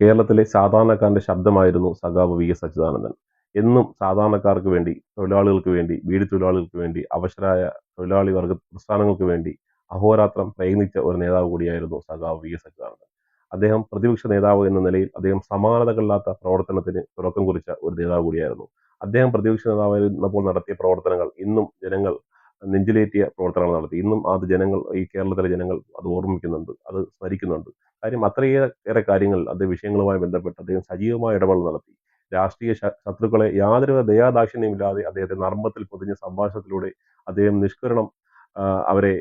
കേരളത്തിലെ സാധാരണക്കാരന്റെ ശബ്ദമായിരുന്നു സഖാവ് വി. എസ്. അച്യുതാനന്ദൻ. എന്നും സാധാരണക്കാർക്ക് വേണ്ടി തൊഴിലാളികൾക്ക് വേണ്ടി വീട് തൊഴിലാളികൾക്ക് വേണ്ടി അവശരായ തൊഴിലാളി വർഗ പ്രസ്ഥാനങ്ങൾക്ക് വേണ്ടി അഹോരാത്രം പ്രയത്നിച്ച ഒരു നേതാവ് കൂടിയായിരുന്നു സഖാവ് വി. എസ്. അച്യുതാനന്ദൻ. അദ്ദേഹം പ്രതിപക്ഷ നേതാവ് എന്ന നിലയിൽ അദ്ദേഹം സമാനതകളില്ലാത്ത പ്രവർത്തനത്തിന് തുടക്കം കുറിച്ച ഒരു നേതാവ് കൂടിയായിരുന്നു. അദ്ദേഹം പ്രതിപക്ഷ നേതാവായിരുന്നപ്പോൾ നടത്തിയ പ്രവർത്തനങ്ങൾ ഇന്നും ജനങ്ങൾ നെഞ്ചിലേറ്റിയ പ്രവർത്തനങ്ങൾ നടത്തി. ഇന്നും അത് ജനങ്ങൾ ഈ കേരളത്തിലെ ജനങ്ങൾ അത് ഓർമ്മിക്കുന്നുണ്ട് അത് സ്മരിക്കുന്നുണ്ട്. കാര്യം അത്രയേറെ കാര്യങ്ങൾ അദ്ദേഹം വിഷയങ്ങളുമായി ബന്ധപ്പെട്ട് അദ്ദേഹം സജീവമായ ഇടപെടൽ നടത്തി. രാഷ്ട്രീയ ശത്രുക്കളെ യാതൊരു ദയാദാക്ഷിണ്യമില്ലാതെ അദ്ദേഹത്തെ നർമ്മത്തിൽ പൊതിഞ്ഞ സംഭാഷണത്തിലൂടെ അദ്ദേഹം നിഷ്കരണം അവരെ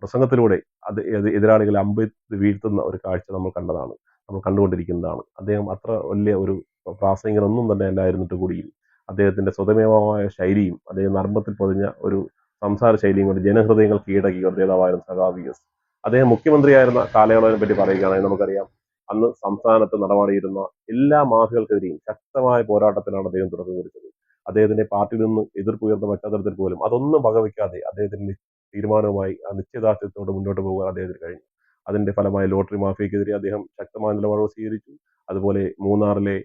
പ്രസംഗത്തിലൂടെ അത് എതി- എതിരാളികളെ അമ്പെയ്ത് വീഴ്ത്തുന്ന ഒരു കാഴ്ച നമ്മൾ കണ്ടതാണ്. നമ്മൾ കണ്ടുകൊണ്ടിരിക്കുന്നതാണ്. അദ്ദേഹം അത്ര വലിയ ഒരു പ്രാസംഗികനൊന്നും തന്നെ അല്ലായിരുന്നിട്ട് കൂടിയും അദ്ദേഹത്തിന്റെ സ്വതമേവമായ ശൈലിയും അദ്ദേഹം നർമ്മത്തിൽ പൊതിഞ്ഞ ഒരു സംസാര ശൈലിയും കൊണ്ട് ജനഹൃദയങ്ങൾ കീഴടക്കി ഒരു നേതാവായിരുന്നു സഖാവി അദ്ദേഹം മുഖ്യമന്ത്രിയായിരുന്ന കാലയളവിനെ പറ്റി പറയുകയാണെങ്കിൽ നമുക്കറിയാം. അന്ന് സംസ്ഥാനത്ത് നടപടിയിരുന്ന എല്ലാ മാഫികൾക്കെതിരെയും ശക്തമായ പോരാട്ടത്തിലാണ് അദ്ദേഹം തുടക്കം കുറിച്ചത് അദ്ദേഹത്തിന്റെ പാർട്ടിയിൽ നിന്ന് എതിർപ്പ് ഉയർന്ന പശ്ചാത്തലത്തിൽ പോലും അതൊന്നും വകവയ്ക്കാതെ അദ്ദേഹത്തിന്റെ തീരുമാനവുമായി ആ നിശ്ചയദാർഢ്യത്തോടെ മുന്നോട്ട് പോകാൻ അദ്ദേഹത്തിന് കഴിഞ്ഞു. അതിന്റെ ഫലമായി ലോട്ടറി മാഫിയക്കെതിരെ അദ്ദേഹം ശക്തമായ നിലപാടുകൾ സ്വീകരിച്ചു. അതുപോലെ മൂന്നാറിലെ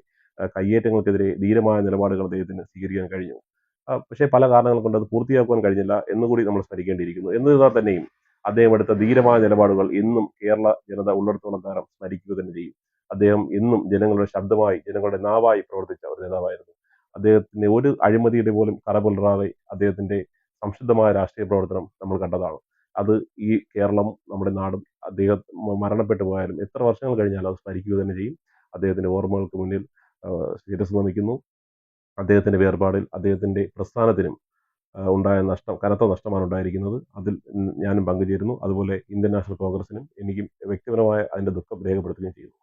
കയ്യേറ്റങ്ങൾക്കെതിരെ ധീരമായ നിലപാടുകൾ അദ്ദേഹത്തിന് സ്വീകരിക്കാൻ കഴിഞ്ഞു. പക്ഷേ പല കാരണങ്ങൾ കൊണ്ട് അത് പൂർത്തിയാക്കുവാൻ കഴിഞ്ഞില്ല എന്നുകൂടി നമ്മൾ സ്മരിക്കേണ്ടിയിരിക്കുന്നു. എന്നിരുന്നാൽ തന്നെയും. അദ്ദേഹം എടുത്ത ധീരമായ നിലപാടുകൾ ഇന്നും കേരള ജനത ഉള്ളിടത്തോളം കാലം സ്മരിക്കുക തന്നെ ചെയ്യും. അദ്ദേഹം ഇന്നും ജനങ്ങളുടെ ശബ്ദമായി ജനങ്ങളുടെ നാവായി പ്രവർത്തിച്ച ഒരു നേതാവായിരുന്നു. അദ്ദേഹത്തിന്റെ ഒരു അഴിമതിയുടെ പോലും കറപുലറാതെ അദ്ദേഹത്തിന്റെ സംശുദ്ധമായ രാഷ്ട്രീയ പ്രവർത്തനം നമ്മൾ കണ്ടതാണ്. അത് ഈ കേരളം നമ്മുടെ നാടും അദ്ദേഹം മരണപ്പെട്ടു പോയാലും എത്ര വർഷങ്ങൾ കഴിഞ്ഞാലും അത് സ്മരിക്കുക തന്നെ ചെയ്യും. അദ്ദേഹത്തിന്റെ ഓർമ്മകൾക്ക് മുന്നിൽ ശിരസ് നമിക്കുന്നു അദ്ദേഹത്തിന്റെ വേർപാടിൽ അദ്ദേഹത്തിന്റെ പ്രസ്ഥാനത്തിനും ഉണ്ടായ നഷ്ടം കനത്ത നഷ്ടമാണ് ഉണ്ടായിരിക്കുന്നത്. അതിൽ ഞാനും പങ്കുചേരുന്നു. അതുപോലെ ഇന്ത്യൻ നാഷണൽ കോൺഗ്രസിനും എനിക്കും വ്യക്തിപരമായ അതിന്റെ ദുഃഖം രേഖപ്പെടുത്തുകയും ചെയ്യുന്നു.